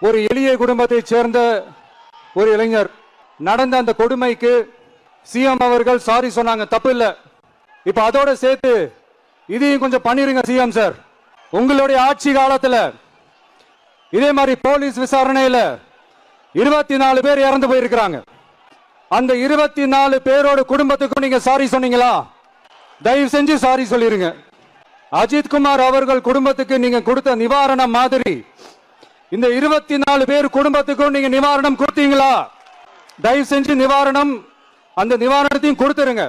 ஒரு எளிய குடும்பத்தைச் சேர்ந்த ஒரு இளைஞர். நடந்த அந்த கொடுமைக்கு சிஎம் அவர்கள் சாரி சொன்னாங்க தப்பு இல்லை இப்ப அதோட சேர்த்து இதையும் கொஞ்சம் பண்ணிருங்க சிஎம் சார் உங்களுடைய ஆட்சி காலத்துல இதே மாதிரி போலீஸ் விசாரணையில இருபத்தி நாலு பேர் இறந்து போயிருக்கிறாங்க. அந்த இருபத்தி நாலு பேரோட குடும்பத்துக்கும் நீங்க சாரி சொன்னீங்களா? தயவு செஞ்சு சாரி சொல்லிருங்க. அஜித்குமார் அவர்கள் குடும்பத்துக்கு நீங்க கொடுத்த நிவாரணம் மாதிரி இந்த இருபத்தி நாலு பேர் குடும்பத்துக்கும் நீங்க நிவாரணம் கொடுத்தீங்களா? தயவு செஞ்சு நிவாரணம் அந்த நிவாரணத்தையும் கொடுத்துருங்க.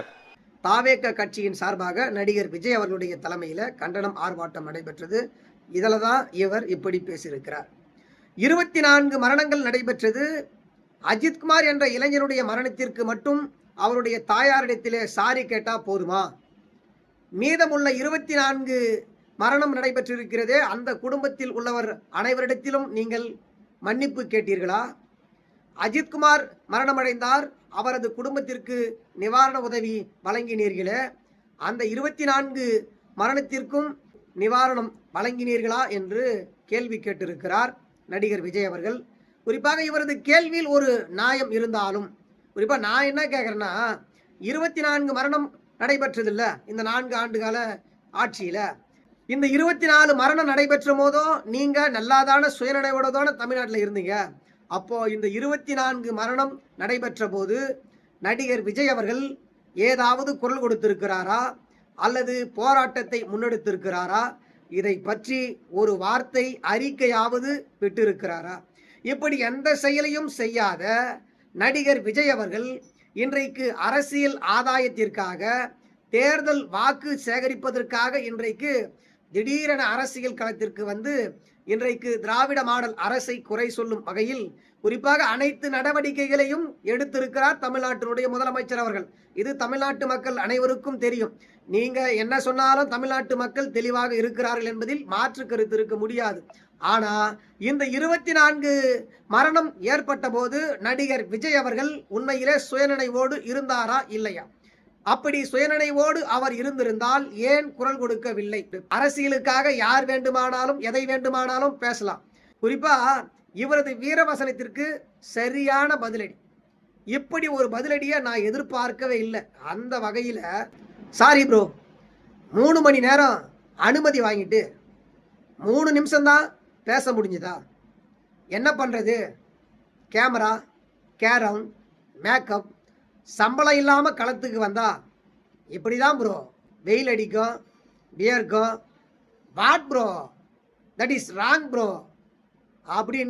தாவேக்க கட்சியின் சார்பாக நடிகர் விஜய் அவர்களுடைய தலைமையில் கண்டனம் ஆர்ப்பாட்டம் நடைபெற்றது. இதில் தான் இவர் இப்படி பேசியிருக்கிறார். இருபத்தி நான்கு மரணங்கள் நடைபெற்றது. அஜித்குமார் என்ற இளைஞருடைய மரணத்திற்கு மட்டும் அவருடைய தாயாரிடத்திலே சாரி கேட்டால் போதுமா? மீதமுள்ள இருபத்தி நான்கு மரணம் நடைபெற்றிருக்கிறதே அந்த குடும்பத்தில் உள்ளவர் அனைவரிடத்திலும் நீங்கள் மன்னிப்பு கேட்டீர்களா? அஜித்குமார் மரணமடைந்தார். அவரது குடும்பத்திற்கு நிவாரண உதவி வழங்கினீர்களே. அந்த இருபத்தி நான்கு மரணத்திற்கும் நிவாரணம் வழங்கினீர்களா என்று கேள்வி கேட்டிருக்கிறார் நடிகர் விஜய் அவர்கள். குறிப்பாக இவரது கேள்வியில் ஒரு நியாயம் இருந்தாலும் குறிப்பாக நான் என்ன கேட்குறேன்னா இருபத்தி நான்கு மரணம் நடைபெற்றதில்லை இந்த நான்கு ஆண்டு கால ஆட்சியில். இந்த இருபத்தி நாலு மரணம் நடைபெற்ற போதும் நீங்கள் நல்லாதான சுயநினைவோட தமிழ்நாட்டில் இருந்தீங்க. அப்போ இந்த இருபத்தி நான்கு மரணம் நடைபெற்ற போது நடிகர் விஜய் அவர்கள் ஏதாவது குரல் கொடுத்திருக்கிறாரா? அல்லது போராட்டத்தை முன்னெடுத்திருக்கிறாரா? இதை பற்றி ஒரு வார்த்தை அறிக்கையாவது விட்டிருக்கிறாரா? இப்படி எந்த செயலையும் செய்யாத நடிகர் விஜய் அவர்கள் இன்றைக்கு அரசியல் ஆதாயத்திற்காக தேர்தல் வாக்கு சேகரிப்பதற்காக இன்றைக்கு திடீரென அரசியல் களத்திற்கு வந்து இன்றைக்கு திராவிட மாடல் அரசை குறை சொல்லும் வகையில் குறிப்பாக அனைத்து நடவடிக்கைகளையும் எடுத்திருக்கிறார் தமிழ்நாட்டினுடைய முதலமைச்சர் அவர்கள். இது தமிழ்நாட்டு மக்கள் அனைவருக்கும் தெரியும். நீங்க என்ன சொன்னாலும் தமிழ்நாட்டு மக்கள் தெளிவாக இருக்கிறார்கள் என்பதில் மாற்று கருத்து இருக்க முடியாது. ஆனா இந்த இருபத்தி நான்கு மரணம் ஏற்பட்ட போது நடிகர் விஜய் அவர்கள் உண்மையிலே சுயநினைவோடு இருந்தாரா இல்லையா? அப்படி சுயநினைவோடு அவர் இருந்திருந்தால் ஏன் குரல் கொடுக்கவில்லை? அரசியலுக்காக யார் வேண்டுமானாலும் எதை வேண்டுமானாலும் பேசலாம். குறிப்பா இவரது வீரவசனத்திற்கு சரியான பதிலடி. இப்படி ஒரு பதிலடியை நான் எதிர்பார்க்கவே இல்லை. அந்த வகையில் சாரி ப்ரோ மூணு மணி நேரம் அனுமதி வாங்கிட்டு மூணு நிமிஷம்தான் பேச முடிஞ்சுதா? என்ன பண்ணுறது கேமரா கேரம் மேக்கப் சம்பளம் இல்லாமல் களத்துக்கு வந்தா இப்படி தான் ப்ரோ வெயில் அடிக்கும் வியர்க்கும். What bro that is wrong bro அப்படின்னு